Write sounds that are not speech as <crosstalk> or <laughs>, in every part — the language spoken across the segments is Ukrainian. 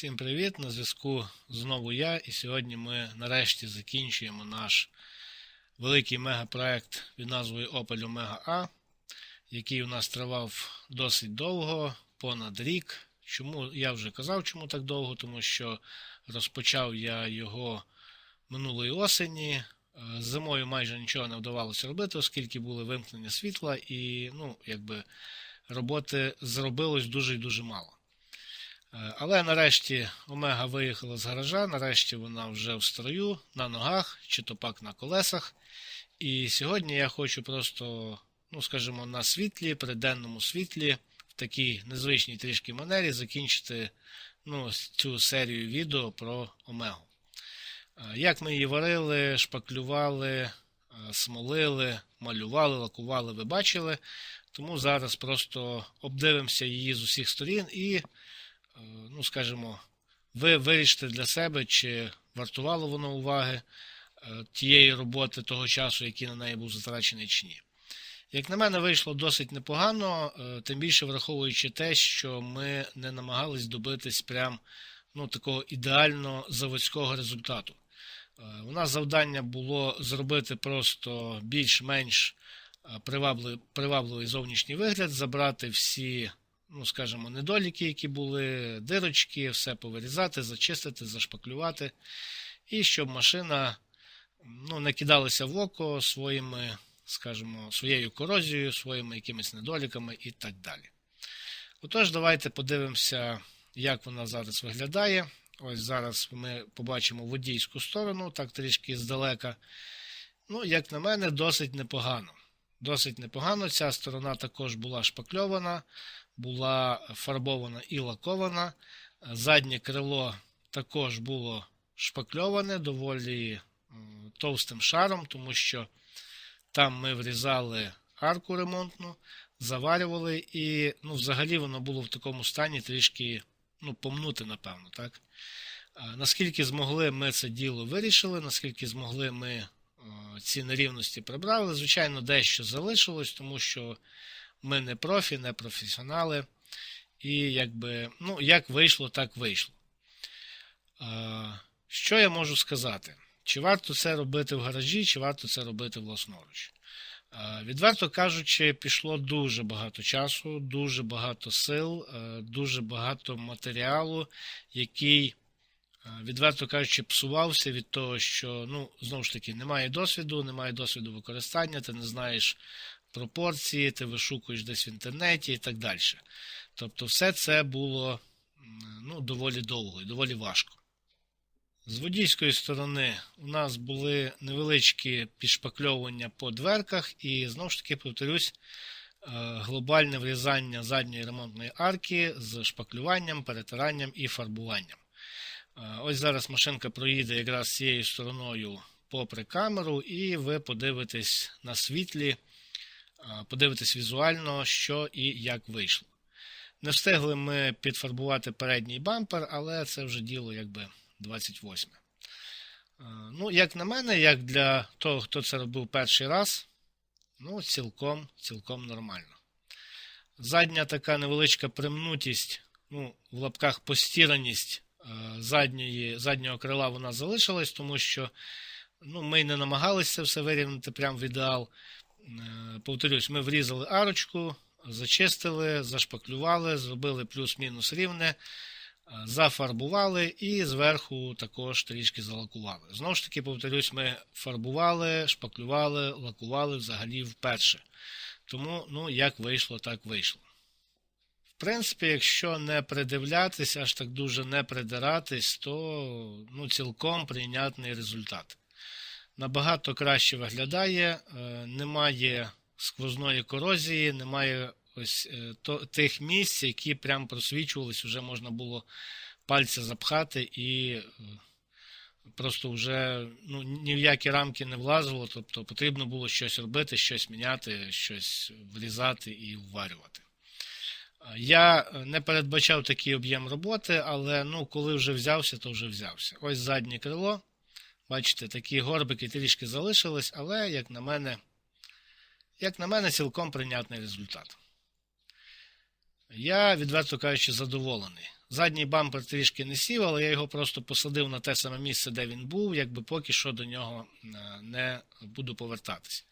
Всім привіт! На зв'язку знову я. І сьогодні ми нарешті закінчуємо наш великий мегапроект під назвою Opel Omega A, який у нас тривав досить довго, понад рік. Чому я вже казав, чому так довго? Тому що розпочав я його минулої осені. Е, Зимою майже нічого не вдавалося робити, оскільки були вимкнення світла, і ну, якби роботи зробилось дуже і дуже мало. Е, Але нарешті Омега виїхала з гаража, нарешті вона вже в строю, на ногах, чи то пак на колесах. І сьогодні я хочу просто, ну скажімо, на світлі, при денному світлі, в такій незвичній трішки манері закінчити ну, цю серію відео про Омегу. Е, Як ми її варили, шпаклювали, е, смолили, малювали, лакували, ви бачили. Тому зараз просто обдивимося її з усіх сторін і ну, скажімо, ви вирішите для себе, чи вартувало воно уваги е, тієї роботи того часу, який на неї був затрачений, чи ні. Як на мене, вийшло досить непогано, е, тим більше враховуючи те, що ми не намагались добитись прям ну, такого ідеально заводського результату. Е, У нас завдання було зробити просто більш-менш е, привабливий зовнішній вигляд, забрати всі ну, скажімо, недоліки, які були, дирочки, все повирізати, зачистити, зашпаклювати, і щоб машина ну, не кидалася в око своїми, скажімо, своєю корозією, своїми якимись недоліками і так далі. Отож, давайте подивимося, як вона зараз виглядає. Ось зараз ми побачимо водійську сторону, так трішки здалека. Ну, як на мене, досить непогано. Досить непогано. Ця сторона також була шпакльована, була фарбована і лакована. Заднє крило також було шпакльоване доволі товстим шаром, тому що там ми врізали арку ремонтну, заварювали, і ну, взагалі воно було в такому стані трішки ну, помнути, напевно. так. Наскільки змогли, ми це діло вирішили, наскільки змогли ми ці нерівності прибрали. Звичайно, дещо залишилось, тому що ми не профі, не професіонали. І якби, ну, як вийшло, так вийшло. Що я можу сказати? Чи варто це робити в гаражі, чи варто це робити власноруч? Відверто кажучи, пішло дуже багато часу, дуже багато сил, е, дуже багато матеріалу, який, е, відверто кажучи, псувався від того, що, ну, знову ж таки, немає досвіду, немає досвіду використання, ти не знаєш пропорції, ти вишукуєш десь в інтернеті і так далі. Тобто, все це було ну, доволі довго і доволі важко. З водійської сторони у нас були невеличкі підшпакльовування по дверках, і знову ж таки, повторюсь, е, глобальне врізання задньої ремонтної арки з шпаклюванням, перетиранням і фарбуванням. Е, Ось зараз машинка проїде якраз цією стороною попри камеру, і ви подивитесь на світлі, е, подивитесь візуально, що і як вийшло. Не встигли ми підфарбувати передній бампер, але це вже діло якби 28. Е, Ну, як на мене, як для того, хто це робив перший раз, ну, цілком, цілком нормально. Задня така невеличка примнутість, ну, в лапках постіраність задньої, заднього крила вона залишилась, тому що ну, ми не намагалися все вирівняти прямо в ідеал. Е, Повторюсь, ми врізали арочку, зачистили, зашпаклювали, зробили плюс-мінус рівне, е, зафарбували і зверху також трішки залакували. Знову ж таки, повторюсь, ми фарбували, шпаклювали, лакували взагалі вперше. Тому, ну, як вийшло, так вийшло. Принципі, якщо не придивлятись, аж так дуже не придиратись, то ну, цілком прийнятний результат. Набагато краще виглядає, е, немає сквозної корозії, немає ось е, тих місць, які прям просвічувались, вже можна було пальця запхати і е, просто вже ну, ні в які рамки не влазило, тобто потрібно було щось робити, щось міняти, щось врізати і вварювати. Я е, не передбачав такий об'єм роботи, але ну, коли вже взявся, то вже взявся. Ось заднє крило. Бачите, такі горбики трішки залишились, але, як на мене, як на мене, цілком прийнятний результат. Я, відверто кажучи, задоволений. Задній бампер трішки не сів, але я його просто посадив на те саме місце, де він був, якби поки що до нього е, не буду повертатися.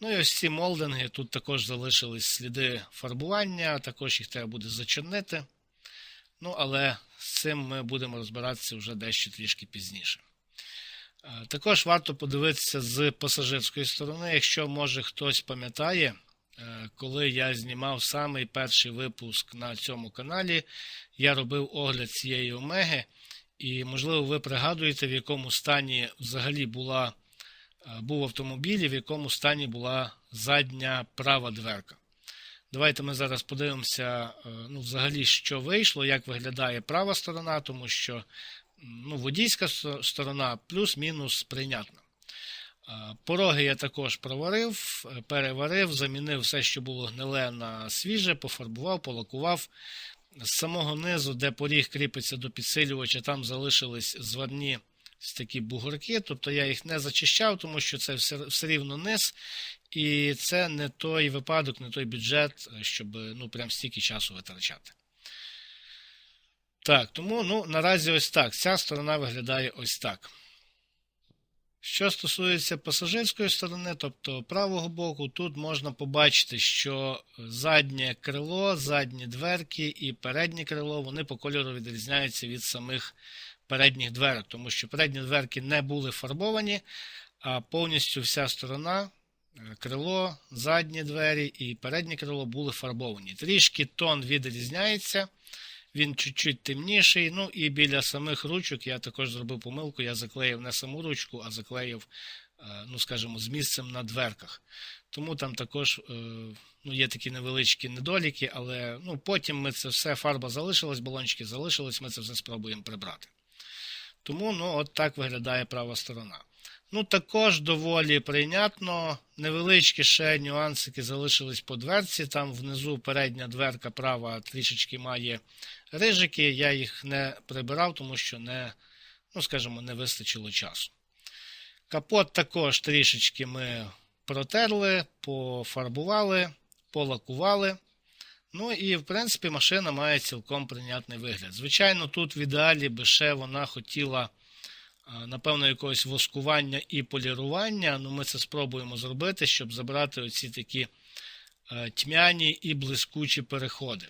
Ну і ось ці молдинги, тут також залишились сліди фарбування, також їх треба буде зачорнити. Ну, але з цим ми будемо розбиратися вже дещо трішки пізніше. Е, Також варто подивитися з пасажирської сторони, якщо може хтось пам'ятає, е, коли я знімав самий перший випуск на цьому каналі, я робив огляд цієї омеги, і, можливо, ви пригадуєте, в якому стані взагалі була, був автомобіль, в якому стані була задня права дверка. Давайте ми зараз подивимося, е, ну, взагалі, що вийшло, як виглядає права сторона, тому що ну, водійська сторона плюс-мінус прийнятна. Е, Пороги я також проварив, е, переварив, замінив все, що було гниле на свіже, пофарбував, полакував. З самого низу, де поріг кріпиться до підсилювача, там залишились зварні такі бугорки, тобто я їх не зачищав, тому що це все, все рівно низ, і це не той випадок, не той бюджет, щоб ну, прям стільки часу витрачати. Так, тому ну, наразі ось так. Ця сторона виглядає ось так. Що стосується пасажирської сторони, тобто правого боку, тут можна побачити, що заднє крило, задні дверки і переднє крило вони по кольору відрізняються від самих передніх дверок, тому що передні дверки не були фарбовані, а повністю вся сторона, е, крило, задні двері і переднє крило були фарбовані. Трішки тон відрізняється. Він чуть-чуть темніший. Ну і біля самих ручок я також зробив помилку. Я заклеїв не саму ручку, а заклеїв, е, ну скажімо, з місцем на дверках. Тому там також е, ну, є такі невеличкі недоліки, але ну, потім ми це все, фарба залишилась, балончики залишились, ми це все спробуємо прибрати. Тому ну, от так виглядає права сторона. Ну, також доволі прийнятно. Невеличкі ще нюансики залишились по дверці. Там внизу передня дверка права трішечки має рижики. Я їх не прибирав, тому що не, ну, скажімо, не вистачило часу. Капот також трішечки ми протерли, пофарбували, полакували. Ну і, в принципі, машина має цілком прийнятний вигляд. Звичайно, тут в ідеалі би ще вона хотіла напевно, якогось воскування і полірування. Ну, ми це спробуємо зробити, щоб забрати оці такі е, тьмяні і блискучі переходи.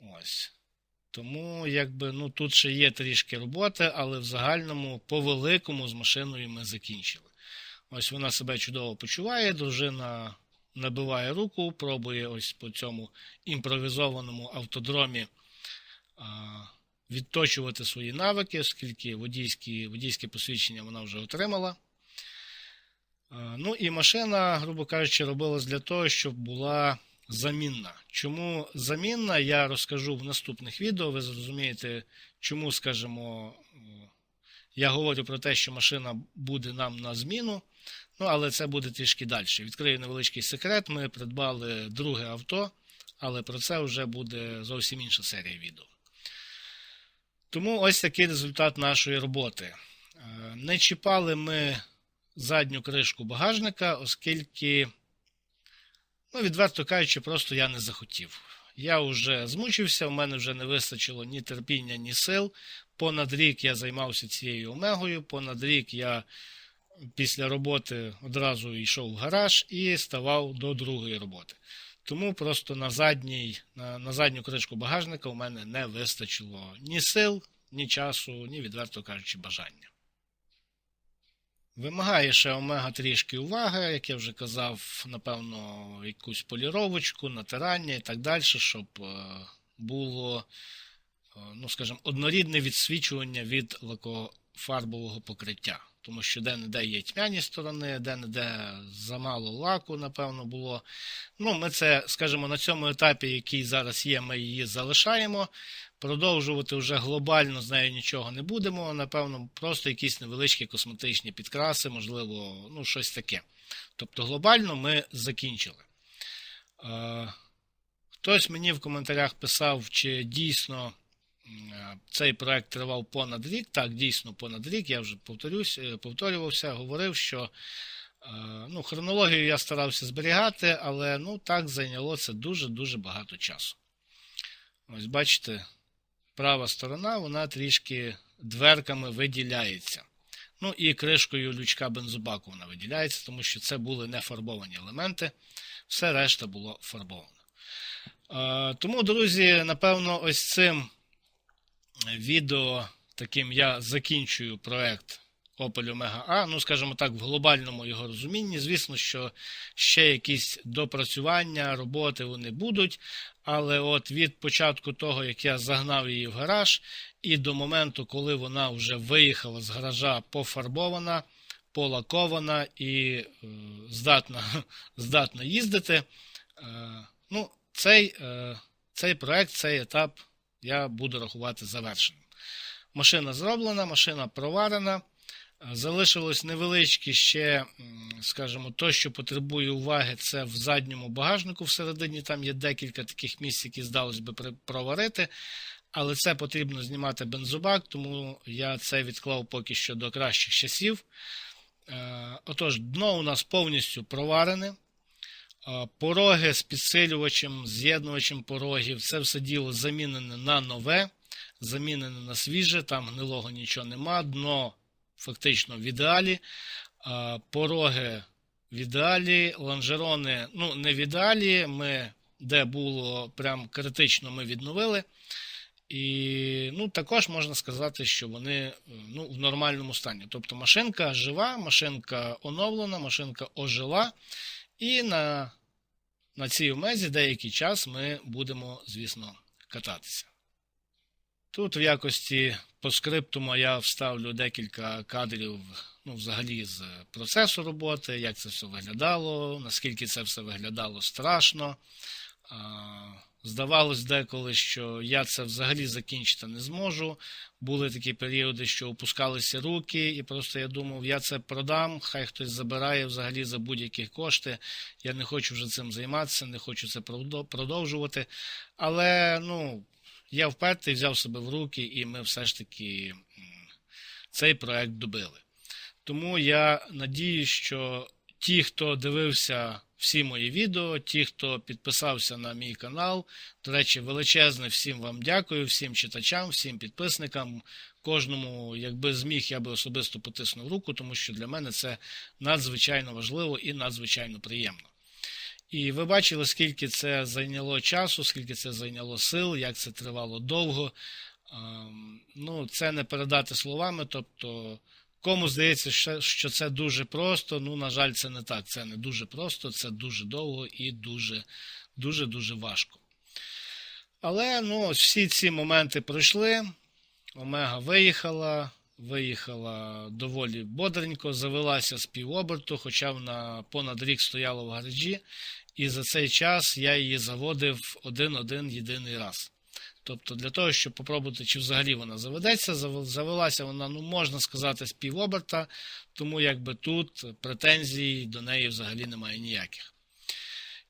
Ось. Тому, якби, ну, тут ще є трішки роботи, але в загальному, по великому, з машиною ми закінчили. Ось вона себе чудово почуває, дружина набиває руку, пробує ось по цьому імпровізованому автодромі. Відточувати свої навики, оскільки водійські, водійське посвідчення вона вже отримала. Ну і машина, грубо кажучи, робилась для того, щоб була замінна. Чому замінна, я розкажу в наступних відео. Ви зрозумієте, чому, скажімо, я говорю про те, що машина буде нам на зміну. Ну, але це буде трішки далі. Відкрию невеличкий секрет. Ми придбали друге авто, але про це вже буде зовсім інша серія відео. Тому ось такий результат нашої роботи. Е, Не чіпали ми задню кришку багажника, оскільки, ну, відверто кажучи, просто я не захотів. Я вже змучився, у мене вже не вистачило ні терпіння, ні сил. Понад рік я займався цією омегою, понад рік я після роботи одразу йшов в гараж і ставав до другої роботи. Тому просто на, задній, на, на задню кришку багажника у мене не вистачило ні сил, ні часу, ні, відверто кажучи, бажання. Вимагає ще омега трішки уваги, як я вже казав, напевно, якусь поліровочку, натирання і так далі, щоб е, було, е, ну, скажімо, однорідне відсвічування від лакофарбового покриття. Тому що де-не-де є тьмяні сторони, де-не-де замало лаку, напевно, було. Ну, ми це, скажімо, на цьому етапі, який зараз є, ми її залишаємо. Продовжувати вже глобально з нею нічого не будемо. Напевно, просто якісь невеличкі косметичні підкраси, можливо, ну, щось таке. Тобто, глобально ми закінчили. Е, Хтось мені в коментарях писав, чи дійсно цей проект тривав понад рік. Так, дійсно, понад рік. Я вже повторюсь, е, повторювався, говорив, що е, ну, хронологію я старався зберігати, але ну, так зайняло це дуже-дуже багато часу. Ось бачите, права сторона, вона трішки дверками виділяється. Ну і кришкою лючка бензобаку вона виділяється, тому що це були не фарбовані елементи, все решта було фарбовано. Е, Тому, друзі, напевно, ось цим відео таким я закінчую проект Opel Omega A. Ну, скажімо так, в глобальному його розумінні. Звісно, що ще якісь допрацювання, роботи вони будуть. Але от від початку того, як я загнав її в гараж, і до моменту, коли вона вже виїхала з гаража пофарбована, полакована і е, здатна, <laughs> здатна їздити, е, ну, цей, е, цей проект, цей етап я буду рахувати завершеним. Машина зроблена, машина проварена. Залишилось невеличкі ще, скажімо, то, що потребує уваги, це в задньому багажнику всередині. Там є декілька таких місць, які здалось би проварити. Але це потрібно знімати бензобак, тому я це відклав поки що до кращих часів. Отож, дно у нас повністю проварене. Пороги з підсилювачем, з'єднувачем порогів, це все діло замінене на нове, замінене на свіже, там гнилого нічого нема. Дно фактично в ідеалі. Пороги в ідеалі, лонжерони ну, не в ідеалі. Ми, де було прям критично, ми відновили. І ну, також можна сказати, що вони ну, в нормальному стані. Тобто машинка жива, машинка оновлена, машинка ожила. І на на цій умезі деякий час ми будемо, звісно, кататися. Тут в якості по скриптуму я вставлю декілька кадрів ну, взагалі з процесу роботи, як це все виглядало, наскільки це все виглядало страшно. Здавалось деколи, що я це взагалі закінчити не зможу. Були такі періоди, що опускалися руки, і просто я думав, я це продам, хай хтось забирає взагалі за будь-які кошти. Я не хочу вже цим займатися, не хочу це продовжувати. Але ну, я впертий взяв себе в руки, і ми все ж таки цей проект добили. Тому я надію, що ті, хто дивився всі мої відео, ті, хто підписався на мій канал, до речі, величезне всім вам дякую, всім читачам, всім підписникам. Кожному, якби зміг, я би особисто потиснув руку, тому що для мене це надзвичайно важливо і надзвичайно приємно. І ви бачили, скільки це зайняло часу, скільки це зайняло сил, як це тривало довго. Ну, Це не передати словами. Тобто, кому здається, що це дуже просто. Ну, на жаль, це не так. Це не дуже просто, це дуже довго і дуже дуже дуже важко. Але ну, всі ці моменти пройшли. Омега виїхала. Виїхала доволі бодренько, завелася з півоберту, хоча вона понад рік стояла в гаражі, і за цей час я її заводив один-один єдиний раз. Тобто, для того, щоб попробувати, чи взагалі вона заведеться, завелася вона, ну, можна сказати, з півоберта, тому якби тут претензій до неї взагалі немає ніяких.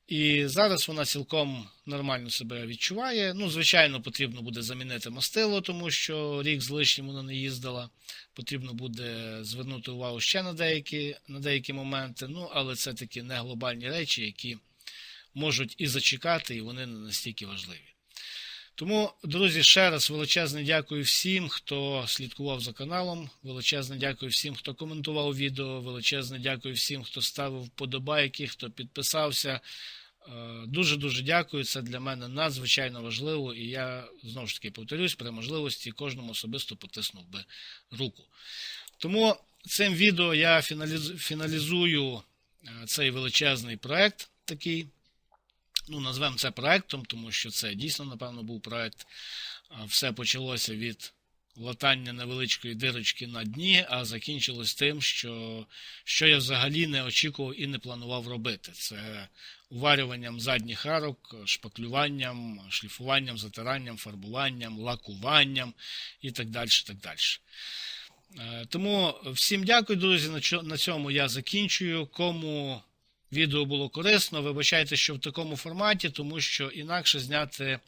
І зараз вона цілком нормально себе відчуває. Ну, звичайно, потрібно буде замінити мастило, тому що рік з лишнім вона не їздила. Потрібно буде звернути увагу ще на деякі на деякі моменти. Ну, але це такі не глобальні речі, які можуть і зачекати, і вони не настільки важливі. Тому, друзі, ще раз величезне дякую всім, хто слідкував за каналом. Величезне дякую всім, хто коментував відео. Величезне дякую всім, хто ставив вподобайки, хто підписався. Дуже-дуже дякую. Це для мене надзвичайно важливо, і я знову ж таки повторюсь, при можливості кожному особисто потиснув би руку. Тому цим відео я фіналізую е, цей величезний проект такий. Ну, назвемо це проектом, тому що це дійсно, напевно, був проект. Все почалося від латання невеличкої дирочки на дні, а закінчилось тим, що що я взагалі не очікував і не планував робити. Це уварюванням задніх арок, шпаклюванням, шліфуванням, затиранням, фарбуванням, лакуванням і так далі. так далі. Е, тому всім дякую, друзі. На цьому я закінчую. Кому відео було корисно, вибачайте, що в такому форматі, тому що інакше зняти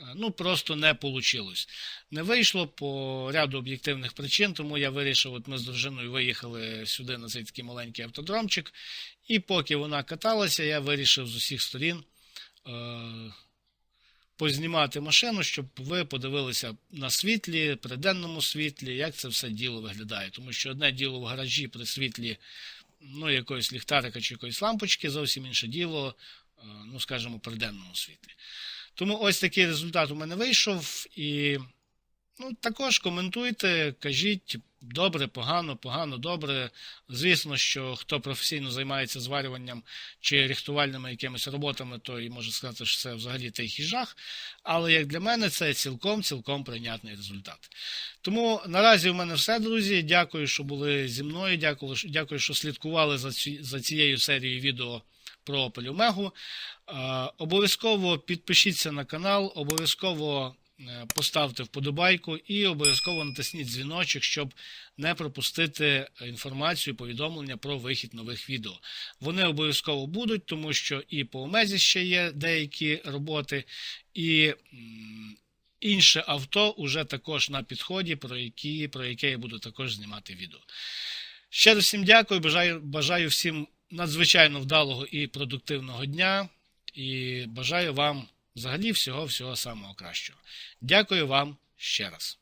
Е, ну, просто не вийшло. Не вийшло по ряду об'єктивних причин, тому я вирішив, от ми з дружиною виїхали сюди на цей такий маленький автодромчик. І поки вона каталася, я вирішив з усіх сторін е, познімати машину, щоб ви подивилися на світлі, при денному світлі, як це все діло виглядає. Тому що одне діло в гаражі при світлі ну, якоїсь ліхтарика чи якоїсь лампочки, зовсім інше діло, е, ну, скажімо, при денному світлі. Тому ось такий результат у мене вийшов. І ну, також коментуйте, кажіть добре, погано, погано, добре. Звісно, що хто професійно займається зварюванням чи рихтувальними якимись роботами, то і може сказати, що це взагалі тихий жах. Але як для мене, це цілком цілком прийнятний результат. Тому наразі у мене все, друзі. Дякую, що були зі мною. Дякую, дякую що слідкували за, ці, за цією серією відео про. Е, Обов'язково підпишіться на канал, обов'язково поставте вподобайку і обов'язково натисніть дзвіночок, щоб не пропустити інформацію, повідомлення про вихід нових відео. Вони обов'язково будуть, тому що і по Омезі ще є деякі роботи, і інше авто уже також на підході, про, які, про яке я буду також знімати відео. Ще раз всім дякую. Бажаю, бажаю всім надзвичайно вдалого і продуктивного дня. І бажаю вам взагалі всього-всього самого кращого. Дякую вам ще раз.